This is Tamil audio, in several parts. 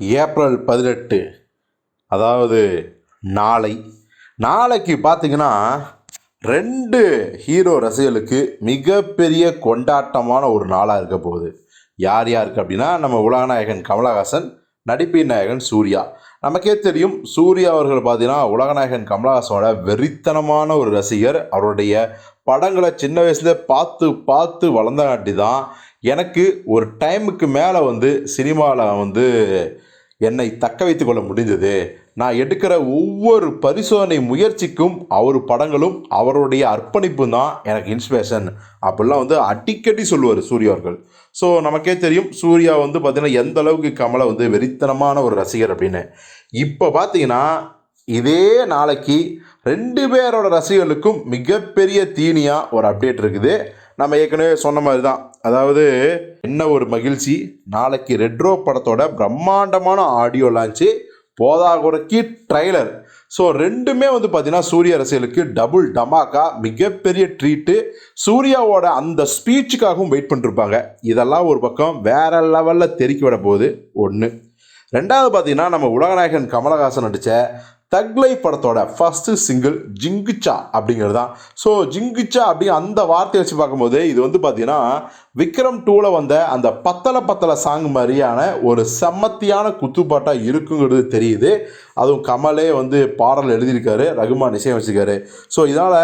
ஏப்ரல் பதினெட்டு அதாவது நாளை. நாளைக்கு பார்த்தீங்கன்னா ரெண்டு ஹீரோ ரசிகர்களுக்கு மிகப்பெரிய கொண்டாட்டமான ஒரு நாளாக இருக்க போகுது. யார் யாருக்கு அப்படின்னா நம்ம உலகநாயகன் கமலஹாசன் நடிப்பின் நாயகன் சூர்யா. நமக்கே தெரியும் சூர்யா அவர்கள் பார்த்தீங்கன்னா உலகநாயகன் கமலஹாசனோட வெறித்தனமான ஒரு ரசிகர். அவருடைய படங்களை சின்ன வயசுலேயே பார்த்து பார்த்து வளர்ந்தாட்டி தான் எனக்கு ஒரு டைமுக்கு மேலே வந்து சினிமாவில் வந்து என்னை தக்க வைத்து கொள்ள முடிந்தது. நான் எடுக்கிற ஒவ்வொரு பரிசோதனை முயற்சிக்கும் அவர் படங்களும் அவருடைய அர்ப்பணிப்பு தான் எனக்கு இன்ஸ்பிரேஷன் அப்படிலாம் வந்து அடிக்கடி சொல்லுவார் சூர்யா அவர்கள். ஸோ நமக்கே தெரியும் சூர்யா வந்து பார்த்திங்கன்னா எந்த அளவுக்கு கமலை வந்து வெறித்தனமான ஒரு ரசிகர் அப்படின்னு. இப்போ பார்த்தீங்கன்னா இதே நாளைக்கு ரெண்டு பேரோட ரசிகர்களுக்கும் மிகப்பெரிய தீனியாக ஒரு அப்டேட் இருக்குது. நம்ம ஏற்கனவே சொன்ன மாதிரி தான் அதாவது என்ன ஒரு மகிழ்ச்சி? நாளைக்கு ரெட்ரோ படத்தோட பிரம்மாண்டமான ஆடியோ லான்ச்சு போதாகுறைக்கு ட்ரைலர் ஸோ ரெண்டுமே வந்து பார்த்தீங்கன்னா சூரிய அரசியலுக்கு டபுள் டமாக்கா மிகப்பெரிய ட்ரீட்டு சூர்யாவோட அந்த ஸ்பீச்சுக்காகவும் வெயிட் பண்ணிருப்பாங்க. இதெல்லாம் ஒரு பக்கம் வேற லெவலில் தெறிக்க விட போகுது. ஒன்று ரெண்டாவது பார்த்தீங்கன்னா நம்ம உலகநாயகன் கமலஹாசன் நடித்த தக்லை படத்தோட ஃபஸ்ட்டு சிங்கிள் ஜிங்குச்சா அப்படிங்கிறது தான். ஸோ ஜிங்குச்சா அப்படி அந்த வார்த்தையை வச்சு பார்க்கும்போது இது வந்து பார்த்தீங்கன்னா விக்ரம் டூவில் வந்த அந்த பத்தலை பத்தலை சாங் மாதிரியான ஒரு செம்மத்தியான குத்துப்பாட்டாக இருக்குங்கிறது தெரியுது. அதுவும் கமலே வந்து பாடல் எழுதியிருக்காரு ரகுமான் இசையமைச்சிருக்காரு ஸோ இதனால்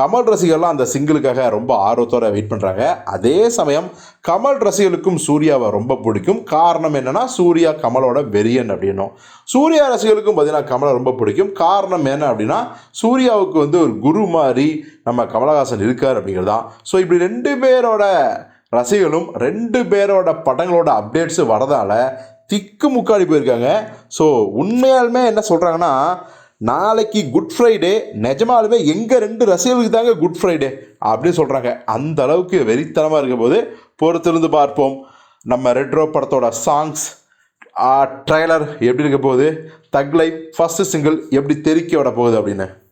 கமல் ரசிகர்லாம் அந்த சிங்கிளுக்காக ரொம்ப ஆர்வத்தோட வெயிட் பண்ணுறாங்க அதே சமயம் கமல் ரசிகர்களுக்கும் சூர்யாவை ரொம்ப பிடிக்கும். காரணம் என்னென்னா சூர்யா கமலோட வெறியன் அப்படின்னும். சூர்யா ரசிகர்களுக்கும் பார்த்தீங்கன்னா கமலை ரொம்ப பிடிக்கும். காரணம் என்ன அப்படின்னா சூர்யாவுக்கு வந்து ஒரு குரு மாதிரி நம்ம கமலஹாசன் இருக்கார் அப்படிங்கிறது தான் ஸோ இப்படி ரெண்டு பேரோட ரசிகர்களும் ரெண்டு பேரோட படங்களோட அப்டேட்ஸு வரதால் திக்கு முக்காடி போயிருக்காங்க. ஸோ உண்மையாலுமே என்ன சொல்கிறாங்கன்னா நாளைக்கு குட் ஃப்ரைடே நிஜமாலுமே எங்கள் ரெண்டு ரசிகர்களுக்கு தாங்க குட் ஃப்ரைடே அப்படின்னு சொல்கிறாங்க அந்த அளவுக்கு வெறித்தனமாக இருக்கும் போது பொறுத்திருந்து பார்ப்போம். நம்ம ரெட்ரோ படத்தோட சாங்ஸ் ட்ரைலர் எப்படி இருக்க போகுது? தக்லை ஃபஸ்ட்டு சிங்கிள் எப்படி தெறிக்க விட போகுது அப்படின்னு?